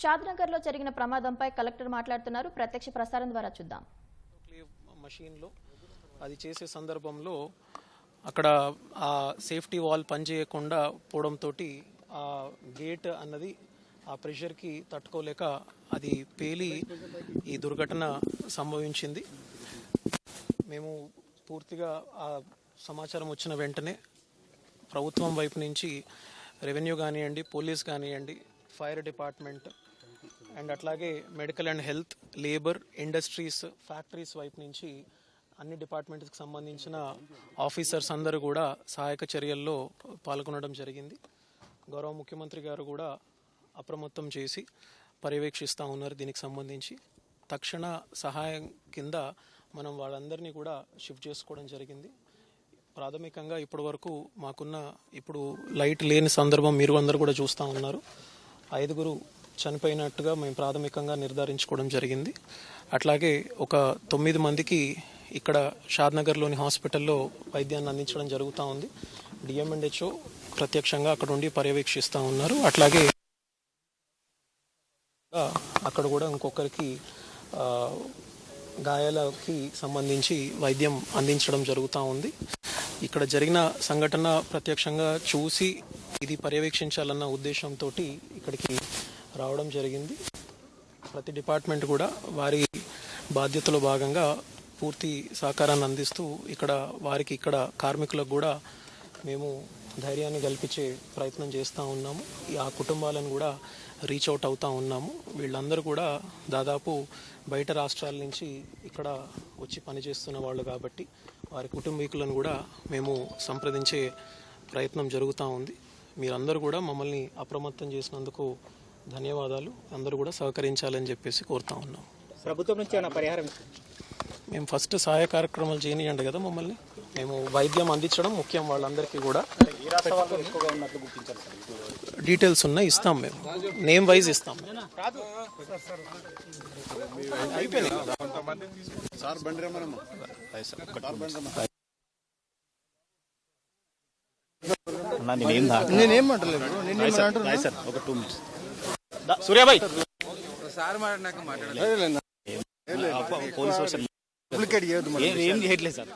షాద్నగర్లో జరిగిన ప్రమాదంపై కలెక్టర్ మాట్లాడుతున్నారు. ప్రత్యక్ష ప్రసారం ద్వారా చూద్దాం. మషీన్లో అది చేసే సందర్భంలో అక్కడ ఆ సేఫ్టీ వాల్ పనిచేయకుండా పోవడంతో ఆ గేట్ అన్నది ఆ ప్రెషర్కి తట్టుకోలేక అది పేలి ఈ దుర్ఘటన సంభవించింది. మేము పూర్తిగా ఆ సమాచారం వచ్చిన వెంటనే ప్రభుత్వం వైపు నుంచి రెవెన్యూ కానివ్వండి పోలీస్ కానివ్వండి ఫైర్ డిపార్ట్మెంట్ అండ్ అట్లాగే medical and health labour industries factories వైపు నుంచి అన్ని డిపార్ట్మెంట్స్కి సంబంధించిన ఆఫీసర్స్ అందరూ కూడా సహాయక చర్యల్లో పాల్గొనడం జరిగింది. గౌరవ ముఖ్యమంత్రి గారు కూడా అప్రమత్తం చేసి పర్యవేక్షిస్తూ ఉన్నారు దీనికి సంబంధించి. తక్షణ సహాయం కింద మనం వాళ్ళందరినీ కూడా షిఫ్ట్ చేసుకోవడం జరిగింది. ప్రాథమికంగా ఇప్పటి వరకు మాకున్న ఇప్పుడు లైట్ లేని సందర్భం మీరు అందరూ కూడా చూస్తూ ఉన్నారు. ఐదుగురు చనిపోయినట్టుగా మేము ప్రాథమికంగా నిర్ధారించుకోవడం జరిగింది. అట్లాగే ఒక తొమ్మిది మందికి ఇక్కడ షాద్నగర్లోని హాస్పిటల్లో వైద్యాన్ని అందించడం జరుగుతూ ఉంది. డిఎంఎండ్హెచ్ఓ ప్రత్యక్షంగా అక్కడ ఉండి పర్యవేక్షిస్తూ ఉన్నారు. అట్లాగే అక్కడ కూడా ఇంకొకరికి గాయాలకి సంబంధించి వైద్యం అందించడం జరుగుతూ ఉంది. ఇక్కడ జరిగిన సంఘటన ప్రత్యక్షంగా చూసి ఇది పర్యవేక్షించాలన్న ఉద్దేశంతో ఇక్కడికి రావడం జరిగింది. ప్రతి డిపార్ట్మెంట్ కూడా వారి బాధ్యతలో భాగంగా పూర్తి సహకారాన్ని అందిస్తూ ఇక్కడ వారికి ఇక్కడ కార్మికులకు కూడా మేము ధైర్యాన్ని కల్పించే ప్రయత్నం చేస్తూ ఉన్నాము. ఈ ఆ కుటుంబాలను కూడా రీచ్ అవుట్ అవుతూ ఉన్నాము. వీళ్ళందరూ కూడా దాదాపు బయట రాష్ట్రాల నుంచి ఇక్కడ వచ్చి పనిచేస్తున్న వాళ్ళు కాబట్టి వారి కుటుంబీకులను కూడా మేము సంప్రదించే ప్రయత్నం జరుగుతూ ఉంది. మీరందరూ కూడా మమ్మల్ని అప్రమత్తం చేసినందుకు ధన్యవాదాలు. అందరూ కూడా సహకరించాలని చెప్పేసి కోరుతా ఉన్నాం. ప్రభుత్వం నుంచి ఏమైనా పరిహారం మేము ఫస్ట్ సహాయ కార్యక్రమాలు చేయనియండి కదా మమ్మల్ని. మేము వైద్యం అందించడం ముఖ్యం వాళ్ళందరికీ కూడా. డీటెయిల్స్ ఉన్నాయి ఇస్తాం మేము. నేమ్ వైజ్ ఇస్తాం నేనేం సార్. ఒక టూ మినిట్స్. సూర్యాబాయ్. పోలీస్ ఏం ఏం చేయట్లేదు సార్.